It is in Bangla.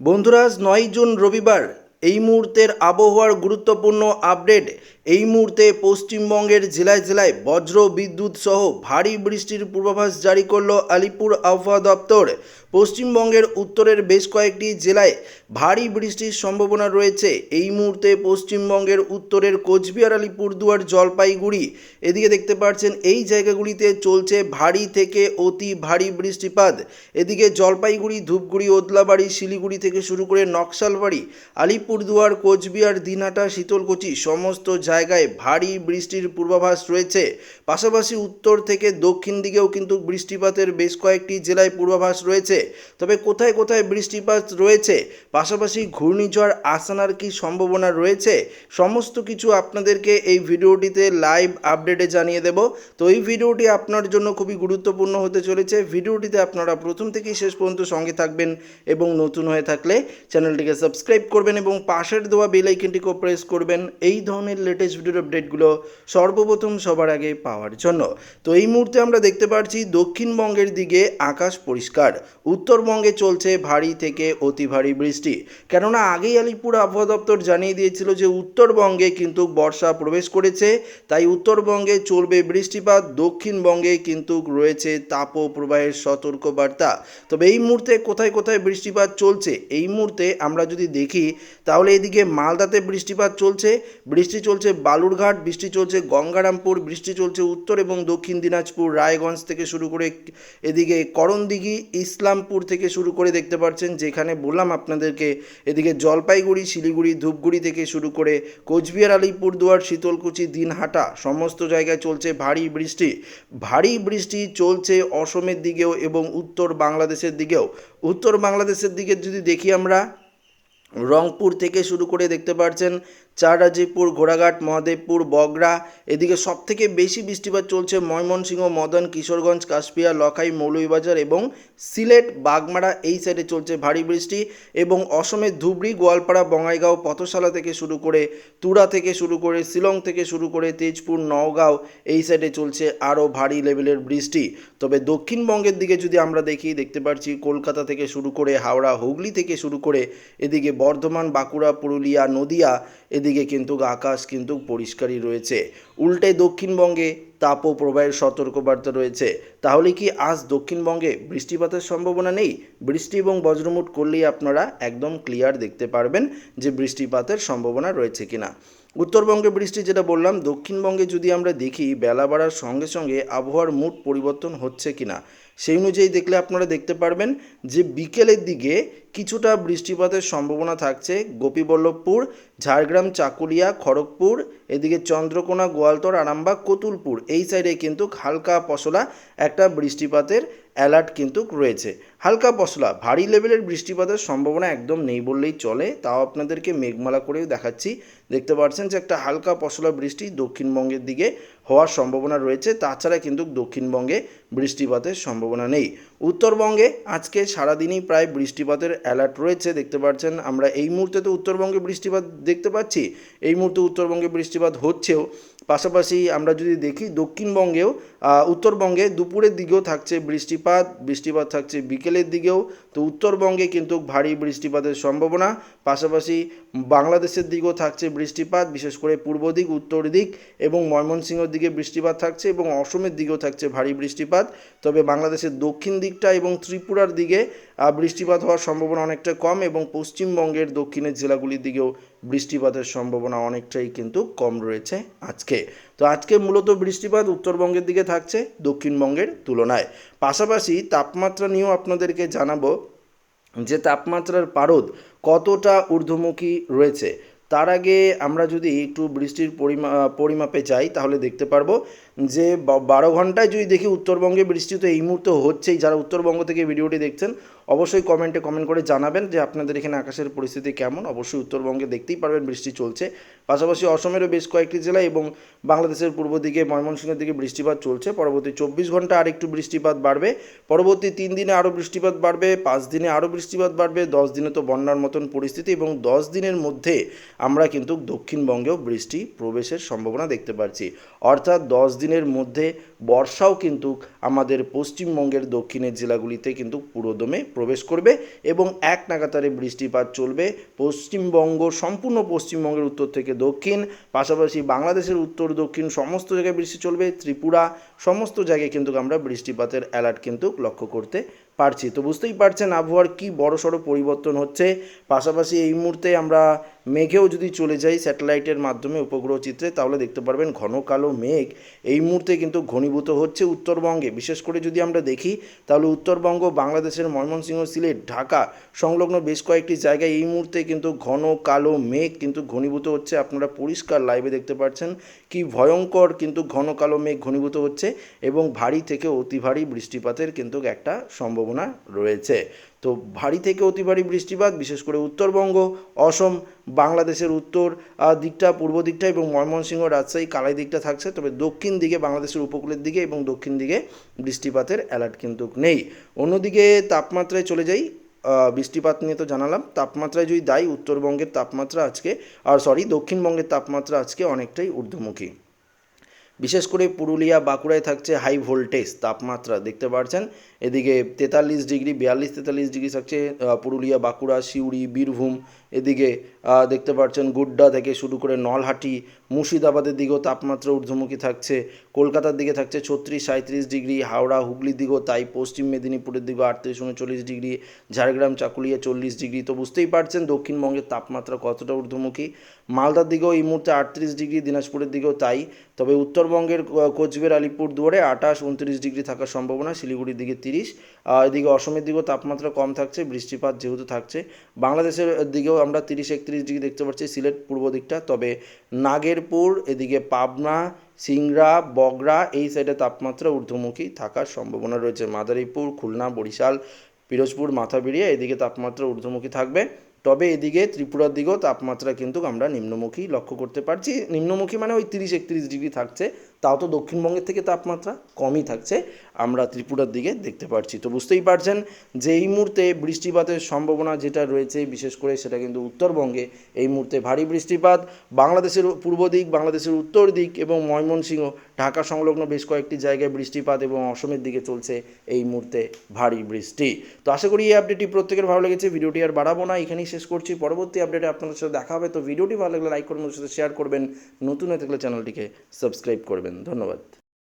বন্ধুরা নয় জুন রবিবার। এই মুহূর্তের আবহাওয়ার গুরুত্বপূর্ণ আপডেট। এই মুহূর্তে পশ্চিমবঙ্গের জেলায় জেলায় বজ্র বিদ্যুৎ সহ ভারী বৃষ্টির পূর্বাভাস জারি করল আলিপুর আবহাওয়া দপ্তর। পশ্চিমবঙ্গের উত্তরের বেশ কয়েকটি জেলায় ভারী বৃষ্টির সম্ভাবনা রয়েছে। এই মুহূর্তে পশ্চিমবঙ্গের উত্তরের কোচবিহার আলিপুরদুয়ার জলপাইগুড়ি এদিকে দেখতে পাচ্ছেন, এই জায়গাগুলিতে চলছে ভারী থেকে অতি ভারী বৃষ্টিপাত। এদিকে জলপাইগুড়ি, ধূপগুড়ি, ওদলাবাড়ি, শিলিগুড়ি থেকে শুরু করে নকশালবাড়ি আলিপুরদুয়ার কোচবিহার দিনহাটা শীতলকুচি সমস্ত জায়গায় ভারী বৃষ্টির পূর্বাভাস রয়েছে। পাশাপাশি উত্তর থেকে দক্ষিণ দিকেও কিন্তু বৃষ্টিপাতের বেশ কয়েকটি জেলায় পূর্বাভাস রয়েছে। তবে কোথায় কোথায় বৃষ্টিপাত রয়েছে? পাশাপাশি ঘূর্ণিঝড় আসানার কি সম্ভাবনা রয়েছে? সমস্ত কিছু আপনাদেরকে এই ভিডিওটিতে লাইভ আপডেটে জানিয়ে দেব। তো এই ভিডিওটি আপনার জন্য খুবই গুরুত্বপূর্ণ হতে চলেছে। ভিডিওটিতে আপনারা প্রথম থেকেই শেষ পর্যন্ত সঙ্গে থাকবেন এবং নতুন হয়ে থাকলে চ্যানেলটিকে সাবস্ক্রাইব করবেন এবং পাশের দেওয়া বেল আইকনটিকেও প্রেস করবেন। এই ধরনের লেটেস্ট ভিডিওর আপডেটগুলো সর্বপ্রথম সবার আগে পাওয়ার জন্য। তো এই মুহূর্তে আমরা দেখতে পাচ্ছি দক্ষিণবঙ্গের দিকে আকাশ পরিষ্কার। উত্তরবঙ্গে চলছে ভারী থেকে অতি ভারী বৃষ্টি। কেননা আগেই আলিপুর আবহাওয়া দপ্তর জানিয়ে দিয়েছিল যে উত্তরবঙ্গে কিন্তু বর্ষা প্রবেশ করেছে। তাই উত্তরবঙ্গে চলবে বৃষ্টিপাত, দক্ষিণবঙ্গে কিন্তু রয়েছে তাপ প্রবাহের সতর্ক বার্তা তবে এই মুহূর্তে কোথায় কোথায় বৃষ্টিপাত চলছে, এই মুহূর্তে আমরা যদি দেখি তাহলে এদিকে মালদাতে বৃষ্টিপাত চলছে, বৃষ্টি চলছে বালুরঘাট, বৃষ্টি চলছে গঙ্গারামপুর, বৃষ্টি চলছে উত্তর এবং দক্ষিণ দিনাজপুর, রায়গঞ্জ থেকে শুরু করে এদিকে করণদিঘি, ইসলামপুর থেকে শুরু করে দেখতে পাচ্ছেন যেখানে বললাম আপনাদেরকে, এদিকে জলপাইগুড়ি, শিলিগুড়ি, ধূপগুড়ি থেকে শুরু করে কোচবিহার, আলিপুরদুয়ার, শীতলকুচি, দিনহাটা সমস্ত জায়গায় চলছে ভারী বৃষ্টি। ভারী বৃষ্টি চলছে অসমের দিকেও এবং উত্তর বাংলাদেশের দিকেও। উত্তর বাংলাদেশের দিকে যদি দেখি আমরা রংপুর থেকে শুরু করে দেখতে পাচ্ছেন চাররাজিপুর, ঘোড়াঘাট, মহাদেবপুর, বগরা, এদিকে সবথেকে বেশি বৃষ্টিপাত চলছে ময়মনসিংহ, মদন, কিশোরগঞ্জ কাশপিয়া লখাই, মৌলভীবাজার এবং সিলেট, বাগমারা, এই সাইডে চলছে ভারী বৃষ্টি এবং অসমের ধুবড়ি, গোয়ালপাড়া, বঙ্গাইগাঁও, পথশালা থেকে শুরু করে তুরা থেকে শুরু করে শিলং থেকে শুরু করে তেজপুর, নওগাঁও, এই সাইডে চলছে আরও ভারী লেভেলের বৃষ্টি। তবে দক্ষিণবঙ্গের দিকে যদি আমরা দেখি, দেখতে পাচ্ছি কলকাতা থেকে শুরু করে হাওড়া, হুগলি থেকে শুরু করে এদিকে বর্ধমান, বাঁকুড়া, পুরুলিয়া, নদিয়া, এদিকে কিন্তু আকাশ কিন্তু পরিষ্কারই রয়েছে। উল্টে দক্ষিণবঙ্গে তাপ ও প্রবাহের সতর্কবার্তা রয়েছে। তাহলে কি আজ দক্ষিণবঙ্গে বৃষ্টিপাতের সম্ভাবনা নেই? বৃষ্টি এবং বজ্রমুট করলেই আপনারা একদম ক্লিয়ার দেখতে পারবেন যে বৃষ্টিপাতের সম্ভাবনা রয়েছে কিনা। উত্তরবঙ্গে বৃষ্টি যেটা বললাম, দক্ষিণবঙ্গে যদি আমরা দেখি, বেলা বাড়ার সঙ্গে সঙ্গে আবহাওয়ার মুড পরিবর্তন হচ্ছে কিনা? সেই অনুযায়ী দেখলে আপনারা দেখতে পারবেন যে বিকেলের দিকে কিছুটা বৃষ্টিপাতের সম্ভাবনা থাকছে গোপীবল্লভপুর, ঝাড়গ্রাম, চাকুলিয়া, খড়গপুর, এদিকে চন্দ্রকোনা, গোয়ালতর, আরামবাগ, কতুলপুর। এই সাইডে কিন্তু হালকা পশলা একটা বৃষ্টিপাতের অ্যালার্ট কিন্তু রয়েছে। হালকা পশলা, ভারী লেভেলের বৃষ্টিপাতের সম্ভাবনা একদম নেই বললেই চলে। তাও আপনাদেরকে মেঘমালা করেও দেখাচ্ছি। দেখতে পাচ্ছেন যে একটা হালকা পশলা বৃষ্টি দক্ষিণবঙ্গের দিকে হওয়ার সম্ভাবনা রয়েছে। তাছাড়া কিন্তু দক্ষিণবঙ্গে বৃষ্টিপাতের সম্ভাবনা নেই। উত্তরবঙ্গে আজকে সারাদিনই প্রায় বৃষ্টিপাতের অ্যালার্ট রয়েছে, দেখতে পাচ্ছেন আমরা। এই মুহূর্তে তো উত্তরবঙ্গে বৃষ্টিপাত দেখতে পাচ্ছি। এই মুহূর্তে উত্তরবঙ্গে বৃষ্টিপাত হচ্ছেও। পাশাপাশি আমরা যদি দেখি, দক্ষিণবঙ্গেও উত্তরবঙ্গে দুপুরের দিকেও থাকছে বৃষ্টিপাত বৃষ্টিপাত থাকছে বিকেলের দিকেও। তো উত্তরবঙ্গে কিন্তু ভারী বৃষ্টিপাতের সম্ভাবনা। পাশাপাশি বাংলাদেশের দিকেও থাকছে বৃষ্টিপাত, বিশেষ করে পূর্ব দিক, উত্তর দিক এবং ময়মনসিংহের দিকে বৃষ্টিপাত থাকছে এবং অসমের দিকেও থাকছে ভারী বৃষ্টিপাত। তবে বাংলাদেশের দক্ষিণ দিকটা এবং ত্রিপুরার দিকে বৃষ্টিপাত হওয়ার সম্ভাবনা অনেকটা কম এবং পশ্চিমবঙ্গের দক্ষিণের জেলাগুলির দিকেও বৃষ্টিপাতের সম্ভাবনা অনেকটাই কিন্তু কম রয়েছে আজকে। তো আজকে মূলত বৃষ্টিপাত উত্তরবঙ্গের দিকে থাকছে, দক্ষিণবঙ্গের তুলনায়। পাশাপাশি তাপমাত্রা নিয়েও আপনাদেরকে জানাব যে তাপমাত্রার পারদ কতটা ঊর্ধ্বমুখী রয়েছে, তার আগে আমরা যদি একটু বৃষ্টির পরিমা, পরিমাপে যাই, তাহলে দেখতে পারব যে বারো ঘন্টায় যদি দেখি উত্তরবঙ্গে বৃষ্টি তো এই মুহূর্তে হচ্ছেই, যারা উত্তরবঙ্গ থেকে ভিডিওটি দেখছেন অবশ্যই কমেন্টে কমেন্ট করে জানাবেন যে আপনাদের এখানে আকাশের পরিস্থিতি কেমন। অবশ্যই উত্তরবঙ্গে দেখতেই পারবেন বৃষ্টি চলছে। পাশাপাশি অসমেরও বেশ কয়েকটি জেলা এবং বাংলাদেশের পূর্ব দিকে, ময়মনসিংহের দিকে বৃষ্টিপাত চলছে। পরবর্তী চব্বিশ ঘণ্টা আর একটু বৃষ্টিপাত বাড়বে। পরবর্তী তিন দিনে আরও বৃষ্টিপাত বাড়বে, পাঁচ দিনে আরও বৃষ্টিপাত বাড়বে, দশ দিনে তো বন্যার মতন পরিস্থিতি এবং দশ দিনের মধ্যে আমরা কিন্তু দক্ষিণবঙ্গেও বৃষ্টি প্রবেশের সম্ভাবনা দেখতে পাচ্ছি। অর্থাৎ দশ দিনের মধ্যে বর্ষাও কিন্তু আমাদের পশ্চিমবঙ্গের দক্ষিণের জেলাগুলিতে কিন্তু পুরোদমে প্রবেশ করবে এবং এক নাগাতারে বৃষ্টিপাত চলবে। পশ্চিমবঙ্গ, সম্পূর্ণ পশ্চিমবঙ্গের উত্তর থেকে দক্ষিণ, পাশাপাশি বাংলাদেশের উত্তর, দক্ষিণ সমস্ত জায়গায় বৃষ্টি চলবে। ত্রিপুরা, সমস্ত জায়গায় কিন্তু আমরা বৃষ্টিপাতের অ্যালার্ট কিন্তু লক্ষ্য করতে পারছি। তো বুঝতেই পারছেন আবহাওয়ার কি বড় সড়ো পরিবর্তন হচ্ছে। পাশাপাশি এই মুহূর্তে আমরা মেঘেও যদি চলে যাই স্যাটেলাইটের মাধ্যমে উপগ্রহ চিত্রে, তাহলে দেখতে পারবেন ঘন কালো মেঘ। এই মুহূর্তে কিন্তু ঘনীভূত হচ্ছে উত্তরবঙ্গে। বিশেষ করে যদি আমরা দেখি, তাহলে উত্তরবঙ্গ, বাংলাদেশের ময়মনসিংহ, সিলেট, ঢাকা সংলগ্ন বেশ কয়েকটি জায়গায় এই মুহূর্তে কিন্তু ঘন কালো মেঘ কিন্তু ঘনীভূত হচ্ছে। আপনারা পরিষ্কার লাইভে দেখতে পাচ্ছেন কি ভয়ঙ্কর কিন্তু ঘন কালো মেঘ ঘনীভূত হচ্ছে এবং ভারী থেকে অতি ভারী বৃষ্টিপাতের কিন্তু একটা সম্ভাবনা রয়েছে। তো ভারী থেকে অতি ভারী বৃষ্টিপাত, বিশেষ করে উত্তরবঙ্গ, অসম, বাংলাদেশের উত্তর দিকটা, পূর্ব দিকটা এবং ময়মনসিংহ রাজশাহী কালাই দিকটা থাকছে। তবে দক্ষিণ দিকে বাংলাদেশের উপকূলের দিকে এবং দক্ষিণ দিকে বৃষ্টিপাতের অ্যালার্ট কিন্তু নেই। অন্যদিকে তাপমাত্রায় চলে যাই বৃষ্টিপাত নিয়ে তো জানালাম। তাপমাত্রায় যদি দায়ী, উত্তরবঙ্গের তাপমাত্রা আজকে, আর সরি দক্ষিণবঙ্গের তাপমাত্রা আজকে অনেকটাই ঊর্ধ্বমুখী। বিশেষ করে পুরুলিয়া, বাঁকুড়ায় থাকছে হাই ভোল্টেজ তাপমাত্রা, দেখতে পাচ্ছেন এদিকে তেতাল্লিশ ডিগ্রি, বিয়াল্লিশ, তেতাল্লিশ ডিগ্রি থাকছে পুরুলিয়া, বাঁকুড়া, সিউড়ি, বীরভূম। এদিকে দেখতে পাচ্ছেন গুড্ডা থেকে শুরু করে নলহাটি, মুর্শিদাবাদের দিকেও তাপমাত্রা ঊর্ধ্বমুখী থাকছে। কলকাতার দিকে থাকছে ছত্রিশ সাঁত্রিশ ডিগ্রি, হাওড়া, হুগলির দিকেও তাই, পশ্চিম মেদিনীপুরের দিকেও আটত্রিশ, উনচল্লিশ ডিগ্রি, ঝাড়গ্রাম, চাকুলিয়া চল্লিশ ডিগ্রি। তো বুঝতেই পারছেন দক্ষিণবঙ্গের তাপমাত্রা কতটা ঊর্ধ্বমুখী। মালদার দিকেও এই মুহূর্তে আটত্রিশ ডিগ্রি, দিনাজপুরের দিকেও তাই। তবে উত্তরবঙ্গের কোচবিহার আলিপুর দুয়ারে আঠাশ, উনত্রিশ ডিগ্রি থাকার সম্ভাবনা। শিলিগুড়ির দিকে তিরিশ। এদিকে অসমের দিকেও তাপমাত্রা কম থাকছে, বৃষ্টিপাত যেহেতু থাকছে। বাংলাদেশের দিকেও আমরা তিরিশ, একত্রিশ ডিগ্রি দেখতে পাচ্ছি সিলেট পূর্ব দিকটা। তবে নাগেরপুর, এদিকে পাবনা, সিংড়া, বগরা এই সাইডে তাপমাত্রা ঊর্ধ্বমুখী থাকার সম্ভাবনা রয়েছে। মাদারীপুর, খুলনা, বরিশাল, পিরোজপুর মাথাবেড়িয়া এদিকে তাপমাত্রা ঊর্ধ্বমুখী থাকবে। তবে এদিকে ত্রিপুরার দিকেও তাপমাত্রা কিন্তু আমরা নিম্নমুখী লক্ষ্য করতে পারছি। নিম্নমুখী মানে ওই তিরিশ, একত্রিশ ডিগ্রি থাকছে। তাও তো দক্ষিণবঙ্গের থেকে তাপমাত্রা কমই থাকছে। আমরা ত্রিপুরার দিকে দেখতে পাচ্ছি তো বুঝতেই পারছেন যে এই মুহূর্তে বৃষ্টিপাতের সম্ভাবনা যেটা রয়েছে, বিশেষ করে সেটা কিন্তু উত্তরবঙ্গে এই মুহূর্তে ভারী বৃষ্টিপাত। বাংলাদেশের পূর্ব দিক, বাংলাদেশের উত্তর দিক এবং ময়মনসিংহ ঢাকা সংলগ্ন বেশ কয়েকটি জায়গায় বৃষ্টিপাত এবং অসমের দিকে চলছে এই মুহূর্তে ভারী বৃষ্টি। তো আশা করি এই আপডেটটি প্রত্যেকের ভালো লেগেছে। ভিডিওটি আর বাড়াবো না, এখানেই শেষ করছি। পরবর্তী আপডেটে আপনাদের সাথে দেখা হবে। তো ভিডিওটি ভালো লাগলে লাইক করবেন সাথে শেয়ার করবেন। নতুন হয়ে থাকলে চ্যানেলটিকে সাবস্ক্রাইব করবেন। ধন্যবাদ।